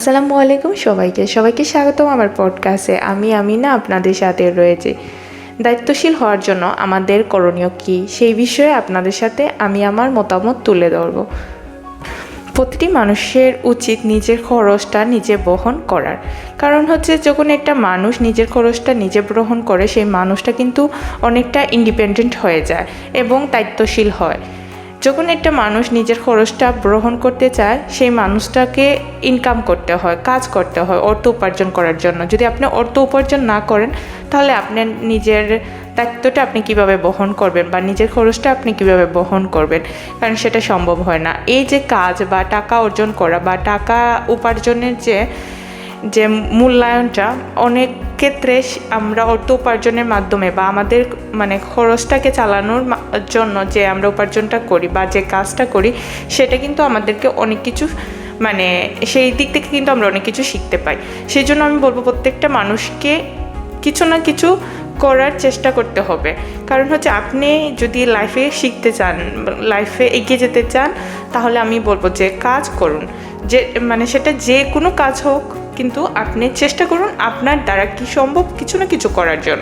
আসসালামু আলাইকুম সবাইকে। সবাইকে স্বাগতম আমার পডকাস্টে আমি আমি না আপনাদের সাথে রয়েছে। দায়িত্বশীল হওয়ার জন্য আমাদের করণীয় কী সেই বিষয়ে আপনাদের সাথে আমি আমার মতামত তুলে ধরব। প্রতিটি মানুষের উচিত নিজের খরচটা নিজে বহন করার। কারণ হচ্ছে যখন একটা মানুষ নিজের খরচটা নিজে গ্রহণ করে, সেই মানুষটা কিন্তু অনেকটা ইন্ডিপেন্ডেন্ট হয়ে যায় এবং দায়িত্বশীল হয়। যখন একটা মানুষ নিজের খরচটা গ্রহণ করতে চায়, সেই মানুষটাকে ইনকাম করতে হয়, কাজ করতে হয়, অর্থ উপার্জন করার জন্য। যদি আপনি অর্থ উপার্জন না করেন, তাহলে আপনার নিজের দায়িত্বটা আপনি কীভাবে বহন করবেন বা নিজের খরচটা আপনি কীভাবে বহন করবেন? কারণ সেটা সম্ভব হয় না। এই যে কাজ বা টাকা অর্জন করা বা টাকা উপার্জনের যে যে মূল্যায়নটা, অনেক ক্ষেত্রে আমরা অর্থ উপার্জনের মাধ্যমে বা আমাদের মানে খরচটাকে চালানোর জন্য যে আমরা উপার্জনটা করি বা যে কাজটা করি, সেটা কিন্তু আমাদেরকে অনেক কিছু মানে সেই দিক থেকে কিন্তু আমরা অনেক কিছু শিখতে পাই। সেই জন্য আমি বলব প্রত্যেকটা মানুষকে কিছু না কিছু করার চেষ্টা করতে হবে। কারণ হচ্ছে আপনি যদি লাইফে শিখতে চান লাইফে এগিয়ে যেতে চান, তাহলে আমি বলব যে কাজ করুন। যে মানে সেটা যে কোনো কাজ হোক কিন্তু আপনি চেষ্টা করুন আপনার দ্বারা কি সম্ভব কিছু না কিছু করার জন্য।